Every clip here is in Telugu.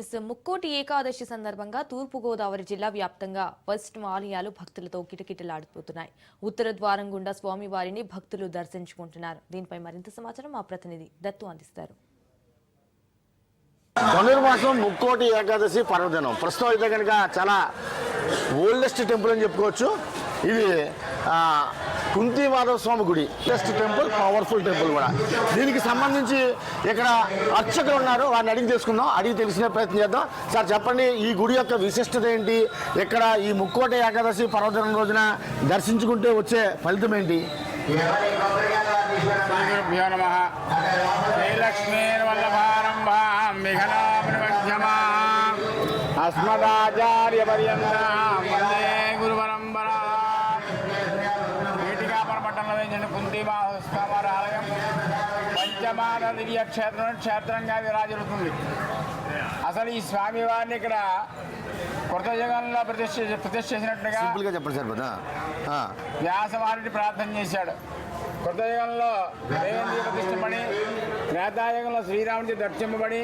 ఎస్ ముక్కోటి ఏకాదశి సందర్భంగా తూర్పుగోదావరి జిల్లా వ్యాప్తంగా వైష్ణవ ఆలయాలు భక్తులతో కిటకిటలాడిపోతున్నాయి. ఉత్తర ద్వారం గుండా స్వామివారిని భక్తులు దర్శించుకుంటున్నారు. దీనిపై మరింత సమాచారం మా ప్రతినిధి దత్తు అందిస్తారు. ధనుర్మాసం ముక్కోటి ఏకాదశి పర్వదినం. ప్రస్తుతం అయితే కనుక చాలా ఓల్డెస్ట్ టెంపుల్ అని చెప్పుకోవచ్చు. ఇది కుంతి మాధవ స్వామి గుడి. బెస్ట్ టెంపుల్ పవర్ఫుల్ టెంపుల్ కూడా. దీనికి సంబంధించి ఇక్కడ అర్చకులు ఉన్నారు వారిని అడిగి తెలుసుకుందాం. అడిగి తెలిసిన ప్రయత్నం చేద్దాం. సార్ చెప్పండి ఈ గుడి యొక్క విశిష్టత ఏంటి? ఇక్కడ ఈ ముక్కోట ఏకాదశి పర్వదినం రోజున దర్శించుకుంటే వచ్చే ఫలితం ఏంటి? అస్మదాచార్య నమ. పట్టణంలో వేసిన కుంతి మహోత్సవారి ఆలయం పంచమాన దివ్య క్షేత్రం క్షేత్రంగా విరాజిల్లుతుంది. అసలు ఈ స్వామివారిని ఇక్కడ కొత్త జగంలో ప్రతిష్ఠ ప్రతిష్ఠ చేసినట్టుగా చెప్పండి సార్. వ్యాసవారిని ప్రార్థన చేశాడు. కృతయుగంలో దేవుని ప్రతిష్టపడి త్రేతాయుగంలో శ్రీరాముడి దర్శింపబడి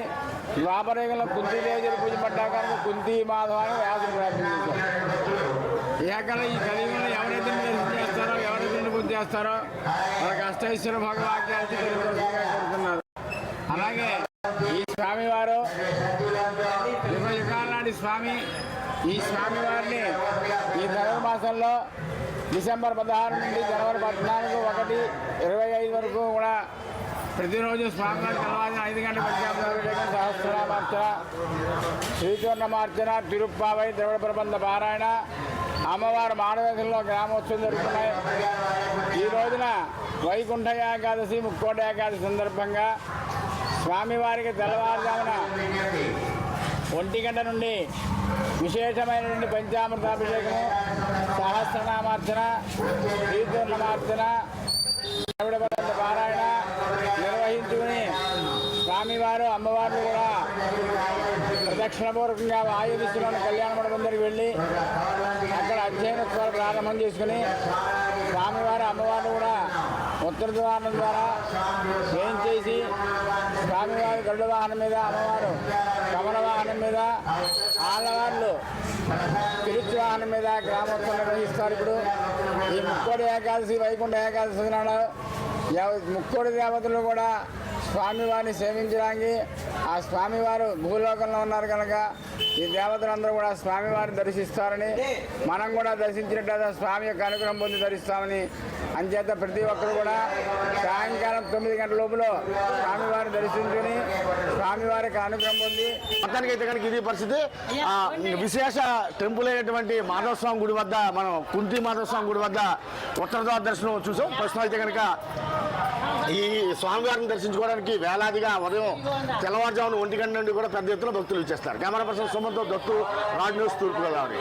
ద్వాపరయుగంలో కుంతీదేవి పూజపడ్డాక కుంతి మాధవాన్ని వ్యాసుడు ప్రార్థన చేశాడు. ఏకల ఈ కలియుగంలో ఎవరైతే దర్శనం చేస్తారో ఎవరైతే పూజ చేస్తారో వాళ్ళకి అష్టైశ్వర భగవాక్యాన్ని కోరుతున్నారు. అలాగే ఈ స్వామివారు యుగ యుగాల నాటి స్వామి ఈ స్వామివారిని ఈ ధనుర్మాసంలో డిసెంబర్ పదహారు నుండి జనవరి పద్నాలుగు ఒకటి ఇరవై ఐదు వరకు కూడా ప్రతిరోజు స్వామివారి తెల్లవారు ఐదు గంటల పద్యాభిషేకం శ్రీచూర్ణ శ్రీచూర్ణమార్చన తిరుప్పావై ద్రవిడ ప్రబంధ పారాయణ అమ్మవారు మానవేశంలో గ్రామోత్సవం జరుగుతున్నాయి. ఈ రోజున వైకుంఠ ఏకాదశి ముక్కోట ఏకాదశి సందర్భంగా స్వామివారికి తెల్లవారుజామున ఒంటి గంట నుండి విశేషమైనటువంటి పంచామృతాభిషేకము సహస్రనామార్చన శ్రీచూర్ణమార్చన పారాయణ నిర్వహించుకుని స్వామివారు అమ్మవారు దక్షిణపూర్వకంగా ప్రదక్షిణపూర్వకంగా వాయు కళ్యాణ మండపం దగ్గరికి వెళ్ళి అక్కడ అధ్యయనోత్సవాలు ప్రారంభం చేసుకుని స్వామివారి అమ్మవారిని కూడా ఉత్తర ద్వారం ద్వారా ఏం చేసి స్వామివారి గరుడ వాహనం మీద అమ్మవారు కమల వాహనం మీద ఆళ్ళవార్లు తిరుచి వాహనం మీద గ్రామోత్సవం నిర్వహిస్తారు. ఇప్పుడు ఈ ముక్కోడి ఏకాదశి వైకుంఠ ఏకాదశి నాడు ముక్కోడి దేవతలు కూడా స్వామివారిని సేవించడానికి ఆ స్వామివారు భూలోకంలో ఉన్నారు కనుక ఈ దేవతలందరూ కూడా స్వామివారిని దర్శిస్తారని మనం కూడా దర్శించినట్టు స్వామి యొక్క అనుగ్రహం పొంది ధరిస్తామని అంచేత ప్రతి ఒక్కరు కూడా సాయంకాలం తొమ్మిది గంటల లోపల స్వామివారిని దర్శించుకుని స్వామివారికి అనుగ్రహం పొంది మొత్తానికి అయితే కనుక ఇది పరిస్థితి. విశేష టెంపుల్ అయినటువంటి మాధవస్వామి గుడి వద్ద మనం కుంతి మాధవస్వామి గుడి వద్ద ఉత్తరద్వార దర్శనం చూసాం. ప్రస్తుతం అయితే కనుక ఈ స్వామివారిని దర్శించుకోవడానికి వేలాదిగా ఉదయం తెల్లవారుజామున ఒంటి గంట నుండి కూడా పెద్ద ఎత్తున భక్తులు ఇచ్చేస్తారు camera person సుమంతో Dattu Raj news తూర్పు గోదావరి